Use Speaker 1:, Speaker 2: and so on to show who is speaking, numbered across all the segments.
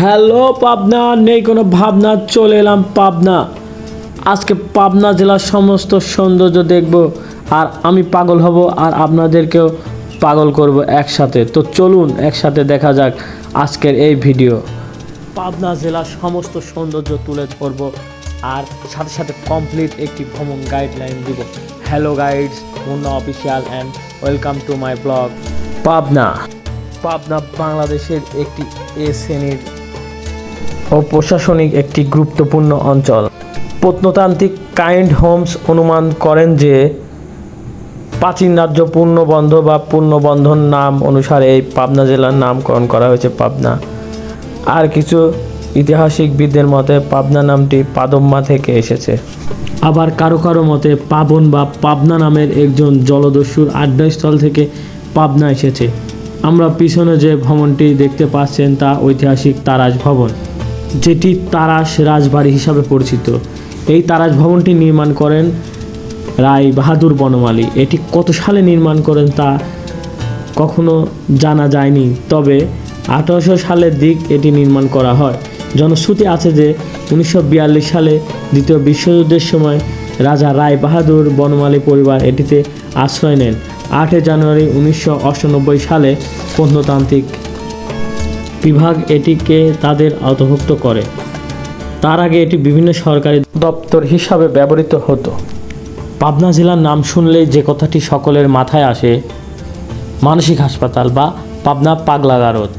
Speaker 1: Hello, Pabna. নেই কোনো ভাবনা, চলে এলাম পাবনা। আজকে পাবনা জেলার সমস্ত সৌন্দর্য দেখব আর আমি পাগল হব আর আপনাদেরকেও পাগল করব একসাথে। তো চলুন, একসাথে দেখা যাক আজকের এই ভিডিও। পাবনা জেলার সমস্ত সৌন্দর্য তুলে ধরব আর সাথে সাথে কমপ্লিট একটি ভ্রমণ গাইডলাইন দিব। Hello guides Munna official and welcome to my blog Pabna. Pabna বাংলাদেশের একটি এ শ্রেণির ও প্রশাসনিক একটি গুরুত্বপূর্ণ অঞ্চল। প্রত্নতান্ত্রিক কাইন্ড হোমস অনুমান করেন যে, প্রাচীন রাজ্য পূর্ণবন্ধ বা পূর্ণবন্ধন নাম অনুসারে এই পাবনা জেলার নামকরণ করা হয়েছে পাবনা। আর কিছু ঐতিহাসিকবিদদের মতে, পাবনা নামটি পাদম্মা থেকে এসেছে। আবার কারও কারও মতে, পাবন বা পাবনা নামের একজন জলদস্যুর আড্ডাস্থল থেকে পাবনা এসেছে। আমরা পিছনে যে ভবনটি দেখতে পাচ্ছেন তা ঐতিহাসিক তারাস ভবন। যেটি তারাস রাজবাড়ি হিসাবে পরিচিত। এই তারাস ভবনটি নির্মাণ করেন রায় বাহাদুর বনমালী। এটি কত সালে নির্মাণ করেন তা কখনো জানা যায়নি, তবে আঠারোশো সালের দিক এটি নির্মাণ করা হয়। জনশ্রুতি আছে যে উনিশশো বিয়াল্লিশ সালে দ্বিতীয় বিশ্বযুদ্ধের সময় রাজা রায় বাহাদুর বনমালী পরিবার এটিতে আশ্রয় নেন। আটই জানুয়ারি উনিশশো সালে প্রত্নতান্ত্রিক বিভাগ এটিকে তাদের আওতাভুক্ত করে। তার আগে এটি বিভিন্ন সরকারি দপ্তর হিসাবে ব্যবহৃত হতো। পাবনা জেলার নাম শুনলেই যে কথাটি সকলের মাথায় আসে, মানসিক হাসপাতাল বা পাবনা পাগলাগারদ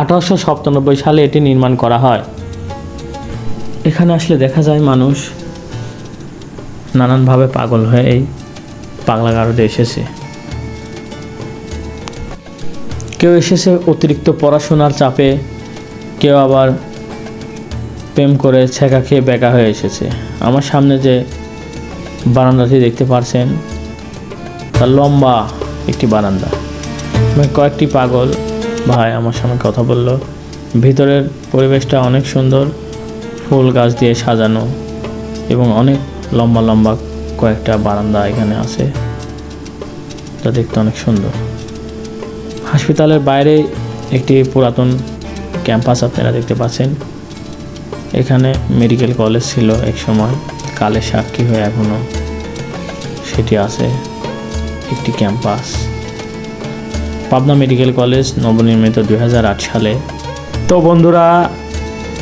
Speaker 1: আঠারোশো সাতানব্বই সালে এটি নির্মাণ করা হয়। এখানে আসলে দেখা যায় মানুষ নানানভাবে পাগল হয়ে এই পাগলাগারদে এসেছে। কেউ এসেছে অতিরিক্ত পড়াশোনার চাপে, কেউ আবার প্রেম করে ছেঁকা খেয়ে বেকা হয়ে এসেছে। আমার সামনে যে বারান্দাটি দেখতে পারছেন তার লম্বা একটি বারান্দা। মানে কয়েকটি পাগল ভাই আমার সামনে কথা বলল। ভিতরের পরিবেশটা অনেক সুন্দর, ফুল গাছ দিয়ে সাজানো এবং অনেক লম্বা লম্বা কয়েকটা বারান্দা এখানে আছে। তা দেখতে অনেক সুন্দর। হাসপাতালের বাইরে একটি পুরাতন ক্যাম্পাস আপনারা দেখতে পাচ্ছেন। এখানে মেডিকেল কলেজ ছিল এক সময়, কালের সাক্ষী হয়ে এখনও সেটি আছে, একটি ক্যাম্পাস। পাবনা মেডিকেল কলেজ নবনির্মিত দু হাজার আট সালে। তো বন্ধুরা,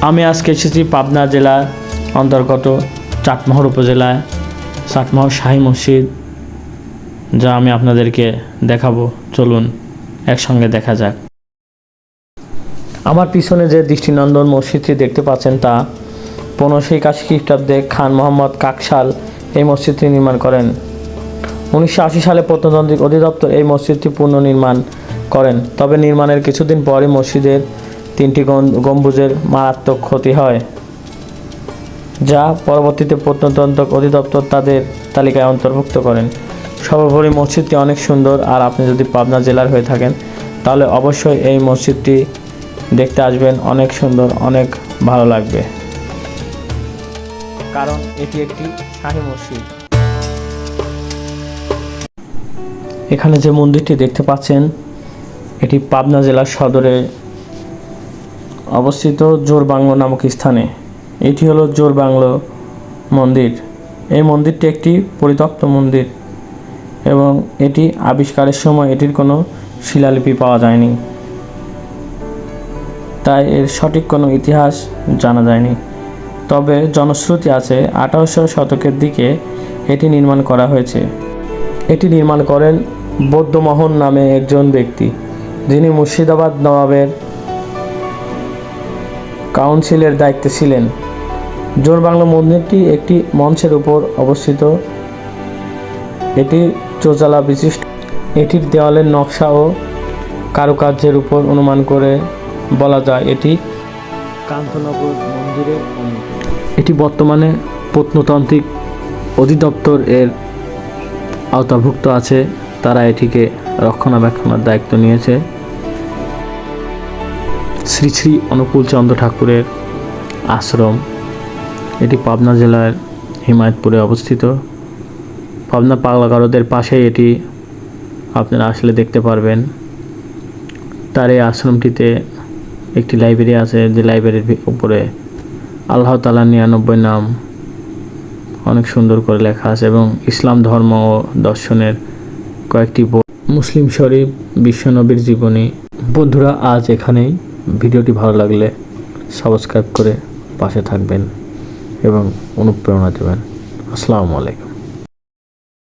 Speaker 1: আমি আজকে এসেছি পাবনা জেলার অন্তর্গত চাটমোহর উপজেলায়, চাটমোহর শাহী মসজিদ, যা আমি আপনাদেরকে দেখাবো। চলুন একসঙ্গে দেখা যাক। আমার পিছনে যে দৃষ্টিনন্দন মসজিদটি দেখতে পাচ্ছেন তা পনেরোশো একাশি খ্রিস্টাব্দে খান মোহাম্মদ কাকশাল এই মসজিদটি নির্মাণ করেন। উনিশশো আশি সালে প্রত্নতান্ত্রিক অধিদপ্তর এই মসজিদটি পুনর্নির্মাণ করেন, তবে নির্মাণের কিছুদিন পরই মসজিদের তিনটি গম্বুজের মারাত্মক ক্ষতি হয়, যা পরবর্তীতে প্রত্নতন্ত্র অধিদপ্তর তাদের তালিকায় অন্তর্ভুক্ত করেন। সর্বোপরি মসজিদটি অনেক সুন্দর। আর আপনি যদি পাবনা জেলার হয়ে থাকেন, তাহলে অবশ্যই এই মসজিদটি দেখতে আসবেন। অনেক সুন্দর, অনেক ভালো লাগবে। কারণ এটি একটি শাহী মসজিদ। এখানে যে মন্দিরটি দেখতে পাচ্ছেন, এটি পাবনা জেলার সদরে অবস্থিত জোর বাংলো নামক স্থানে। এটি হলো জোর বাংলো মন্দির। এই মন্দিরটি একটি পরিত্যক্ত মন্দির। এবং এটি আবিষ্কারের সময় এটির কোনো শিলালিপি পাওয়া যায়নি। তাই এর সঠিক কোনো ইতিহাস জানা যায়নি। তবে জনশ্রুতি আছে, আঠারোশো শতকের দিকে এটি নির্মাণ করা হয়েছে। এটি নির্মাণ করেন বৌদ্ধমোহন নামে একজন ব্যক্তি, যিনি মুর্শিদাবাদ নবাবের কাউন্সিলের দায়িত্বে ছিলেন। জোর বাংলা মন্দিরটি একটি মঞ্চের উপর অবস্থিত। এটি চোচালা বিশিষ্ট। এটির দেওয়ালের নকশা ও কারুকার্যের উপর অনুমান করে বলা যায় এটি কান্তনগর মন্দিরের এটি বর্তমানে প্রত্নতান্ত্রিক অধিদপ্তর এর আওতাভুক্ত আছে। তারা এটিকে রক্ষণাবেক্ষণের দায়িত্ব নিয়েছে। শ্রী শ্রী অনুকূল চন্দ্র ঠাকুরের আশ্রম। এটি পাবনা জেলার হিমায়তপুরে অবস্থিত। পাবনা পাগলাগারদের পাশে এটি আপনারা আসলে দেখতে পারবেন। তার এই আশ্রমটিতে একটি লাইব্রেরি আছে, যে লাইব্রেরির উপরে আল্লাহ তালা নিরানব্বই নাম অনেক সুন্দর করে লেখা আছে এবং ইসলাম ধর্ম ও দর্শনের কয়েকটি মুসলিম শরীফ বিশ্বনবীর জীবনী। বন্ধুরা, আজ এখানেই। ভিডিওটি ভালো লাগলে সাবস্ক্রাইব করে পাশে থাকবেন এবং অনুপ্রেরণা দেবেন। আসসালামু আলাইকুম।